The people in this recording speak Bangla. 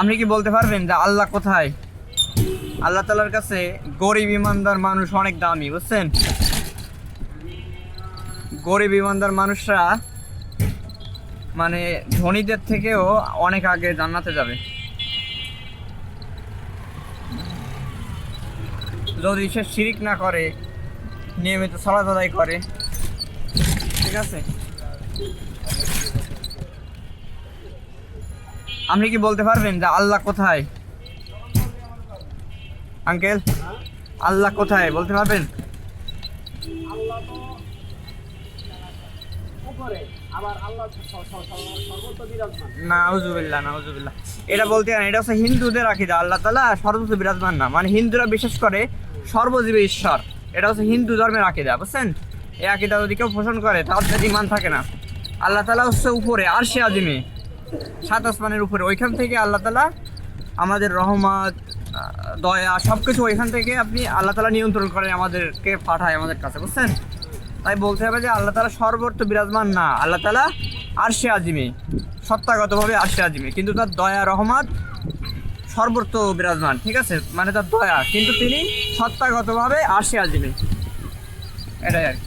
আপনি কি বলতে পারবেন যে আল্লাহ কোথায়? আল্লাহ তালার কাছে গরিব ইমানদার মানুষ অনেক দামি, বুঝছেন? গরিব ইমানদার মানুষরা মানে ধনীদের থেকেও অনেক আগে জান্নাতে যাবে। যদি সে শিরিক না করে, নিয়মিত আদায় করে, ঠিক আছে? আপনি কি বলতে পারবেন যে আল্লাহ কোথায়? আঙ্কেল, আল্লাহ কোথায়? বলতে পারবেন? এটা বলতে এটা হচ্ছে হিন্দুদের আকিদা, আল্লাহ তালা সর্বোচ্চ বিরাজমান না। মানে হিন্দুরা বিশ্বাস করে সর্বজীবী ঈশ্বর। এটা হচ্ছে হিন্দু ধর্মের আকিদা, বুঝছেন? এই আকিদা যদি কেউ পোষণ করে তাদের ইমান থাকে না। আল্লাহ তালা হচ্ছে উপরে আর সে আজিমে। সাত আসমানের উপরে। ওইখান থেকে আল্লাহ তালা আমাদের রহমত দয়া সব কিছু ওইখান থেকে আপনি আল্লাহ তালা নিয়ন্ত্রণ করেন আমাদেরকে পাঠায় আমাদের কাছে, বুঝছেন? তাই বলতে হবে যে আল্লাহ তালা সর্বত্র বিরাজমান না। আল্লাহ তালা আর সে আজিমে, সত্তাগতভাবে আর সে আজিমে। কিন্তু তার দয়া, রহমত সর্বত্র বিরাজমান, ঠিক আছে? মানে তার দয়া, কিন্তু তিনি সত্তাগতভাবে আর সে আজিমে। এটাই আর কি।